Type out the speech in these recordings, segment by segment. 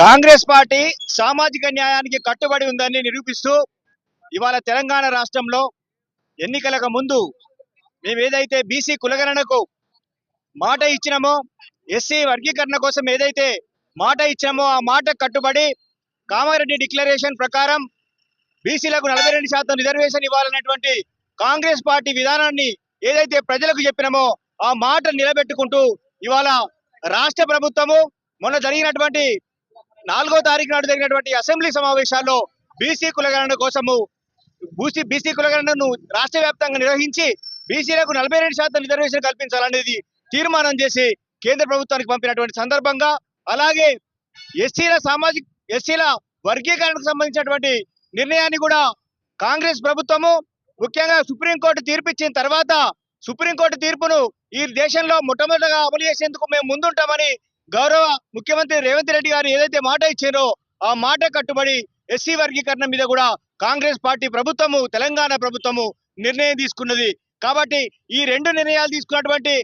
Congress party సామాజిక న్యాయానికి కట్టుబడి ఉందని నిరూపిస్తూ ఇవాళ తెలంగాణ రాష్ట్రంలో ఎన్నికలకు ముందు మేము ఏదైతే బీసీ కులగణనకు మాట ఇచ్చినామో ఎస్సీ వర్గీకరణ కోసం ఏదైతే మాట ఇచ్చామో ఆ మాట కట్టుబడి కామారెడ్డి డిక్లరేషన్ ప్రకారం బీసీలకు నలభై రెండు శాతం రిజర్వేషన్ ఇవ్వాలన్నటువంటి కాంగ్రెస్ పార్టీ విధానాన్ని ఏదైతే ప్రజలకు చెప్పినామో ఆ మాట నిలబెట్టుకుంటూ ఇవాళ రాష్ట్ర ప్రభుత్వము మొన్న జరిగినటువంటి నాలుగో తారీఖు నాడు జరిగినటువంటి అసెంబ్లీ సమావేశాల్లో బీసీ కులగణన కోసము బూసీ బీసీ కులగణనను రాష్ట్ర వ్యాప్తంగా నిర్వహించి బీసీలకు నలభై రెండు శాతం రిజర్వేషన్ కల్పించాలనేది తీర్మానం చేసి కేంద్ర ప్రభుత్వానికి పంపినటువంటి సందర్భంగా అలాగే ఎస్సీల సామాజిక ఎస్సీల వర్గీకరణకు సంబంధించినటువంటి నిర్ణయాన్ని కూడా కాంగ్రెస్ ప్రభుత్వము ముఖ్యంగా సుప్రీంకోర్టు తీర్పు ఇచ్చిన తర్వాత సుప్రీంకోర్టు తీర్పును ఈ దేశంలో మొట్టమొదటిగా అమలు చేసేందుకు మేము ముందుంటామని గౌరవ ముఖ్యమంత్రి రేవంత్ రెడ్డి గారు ఏదైతే మాట ఇచ్చారో ఆ మాట కట్టుబడి ఎస్సీ వర్గీకరణ మీద కూడా కాంగ్రెస్ పార్టీ ప్రభుత్వము తెలంగాణ ప్రభుత్వము నిర్ణయం తీసుకున్నది. కాబట్టి ఈ రెండు నిర్ణయాలు తీసుకున్నటువంటి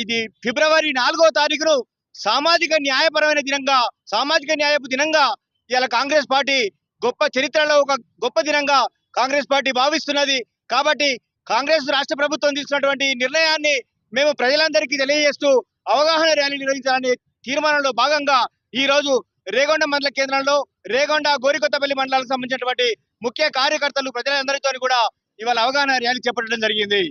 ఇది ఫిబ్రవరి నాలుగో తారీఖును సామాజిక న్యాయపరమైన దినంగా సామాజిక న్యాయపు దినంగా ఇవాళ కాంగ్రెస్ పార్టీ గొప్ప చరిత్రలో ఒక గొప్ప దినంగా కాంగ్రెస్ పార్టీ భావిస్తున్నది. కాబట్టి కాంగ్రెస్ రాష్ట్ర ప్రభుత్వం తీసుకున్నటువంటి నిర్ణయాన్ని మేము ప్రజలందరికీ తెలియజేస్తూ అవగాహన ర్యాలీ నిర్వహించాలనే తీర్మానంలో భాగంగా ఈ రోజు రేగొండ మండల కేంద్రంలో రేగొండ గోరికొత్తపల్లి మండలాలకు సంబంధించినటువంటి ముఖ్య కార్యకర్తలు ప్రజలందరితో కూడా ఇవాళ అవగాహన ర్యాలీ చేపట్టడం జరిగింది.